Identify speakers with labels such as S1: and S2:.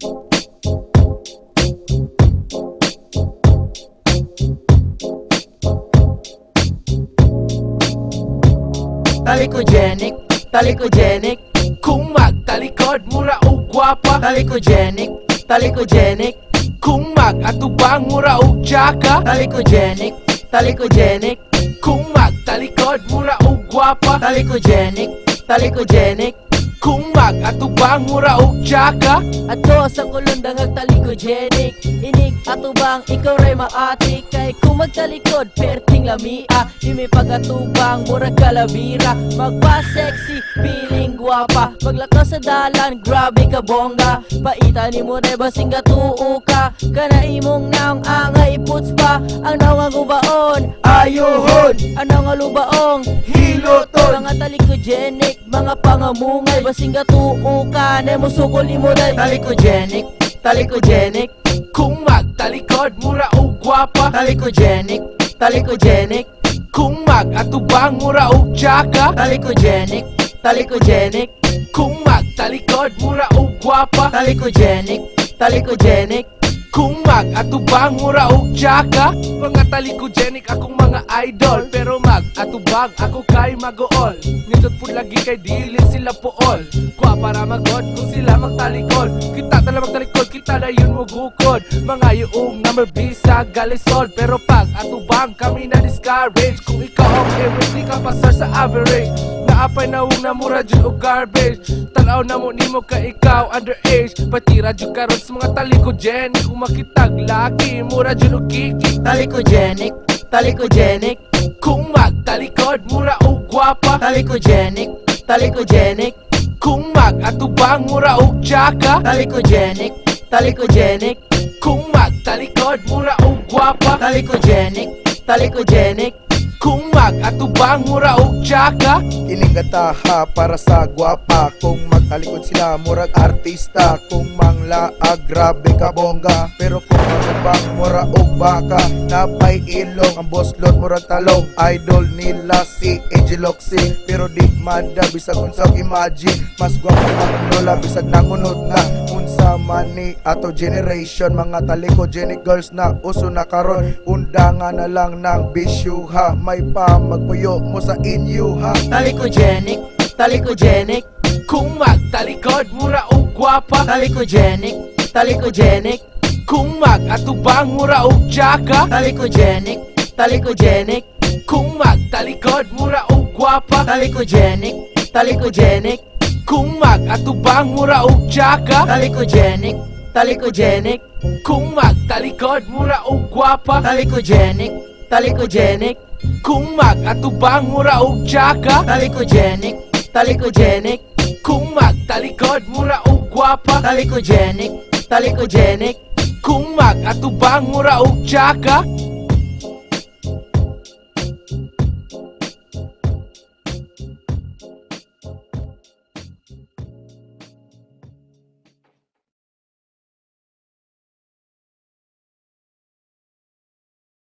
S1: Talikogenic, talikogenic
S2: Kung magtalikod, mura o gwapa
S1: Talikogenic, talikogenic
S2: Kung mag-atubang, mura o tsaka
S1: Talikogenic, talikogenic
S2: Kung magtalikod, mura o gwapa
S1: Talikogenic, talikogenic
S2: Kung mag-atubang, mura o tsaka
S1: Ato sa kulundang agtalikogenic Inig atubang ikaw ray maati Kay kung magtalikod perting lamia. Imi pagatubang murag kalabira Magpa-sexy feeling guwapa. Maglakas sa dalan grabe ka bongga. Paita ni mo ray basing gatuo ka. Kana imong naong angay puts pa. Ang nawang ubaon
S2: Ayohon,
S1: Ano nga lubaong?
S2: Hiloton!
S1: Mga talikogenic, mga pangamungay Basing gatuo ka, na mo sukol mo dahil Talikogenic, talikogenic.
S2: Kung magtalikod, mura o gwapa
S1: Talikogenic, talikogenic.
S2: Kung mag-atubang, mura o tsaka
S1: Talikogenic, talikogenic.
S2: Kung magtalikod, mura o gwapa
S1: Talikogenic, talikogenic.
S2: Kung mag-atubang, mura o tsaka Mga talikogenic akong mga idol. Pero mag-atubang ako kay mag-ool. Nindot po lagi kay dilin sila pool Kwa para magod kung sila magtalikod. Kita tala magtalikod, kita na yun mo gukod Mga yung number bisa galisod. Pero pag atubang kami na discourage. Kung ikaw okay with di ka pasar sa average. Naapay na na mura dyan o garbage. Tanaw na mo ni mo ka ikaw underage. Patira dyan karon sa mga talikogenic. Kung makitag laki mura dyan o kiki
S1: Talikogenic, talikogenic.
S2: Kung magtalikod mura o gwapa.
S1: Talikogenic, talikogenic
S2: Kung mag-atubang mura o tsaka
S1: Talikogenic, talikogenic.
S2: Kung magtalikod mura o gwapa
S1: Talikogenic, talikogenic
S2: Kung mag-atubang mura o tsaka
S3: Kining gataha para sa gwapa. Kung magtalikod sila murag artista. Kung manglaag grabe ka bongga. Pero kung magubang mura og baka Napay ilong. Ang boslot murag talong. Idol nila si AJ Loxy Pero di mada bisag unsag imagine. Mas gwapa ang lola bisag nangunod na. Unsa ni ato generation Mga talikogenic girls na uso na karon. Undangan na lang ng bisyuha May pa magpuyo mo sa inyo ha?
S1: Talikogenic, talikogenic.
S2: Kung magtalikod mura o gwapa.
S1: Talikogenic, talikogenic.
S2: Kung mag-atubang mura o tsaka.
S1: Talikogenic, talikogenic.
S2: Kung magtalikod mura o gwapa.
S1: Talikogenic, talikogenic
S2: Kung mag-atubang mura o tsaka
S1: Talikogenic, talikogenic.
S2: Kung magtalikod mura o gwapa?
S1: Talikogenic, talikogenic.
S2: Kung mag-atubang mura o tsaka
S1: Talikogenic, talikogenic.
S2: Kung magtalikod mura o gwapa?
S1: Talikogenic, talikogenic.
S2: Kung mag-atubang mura o tsaka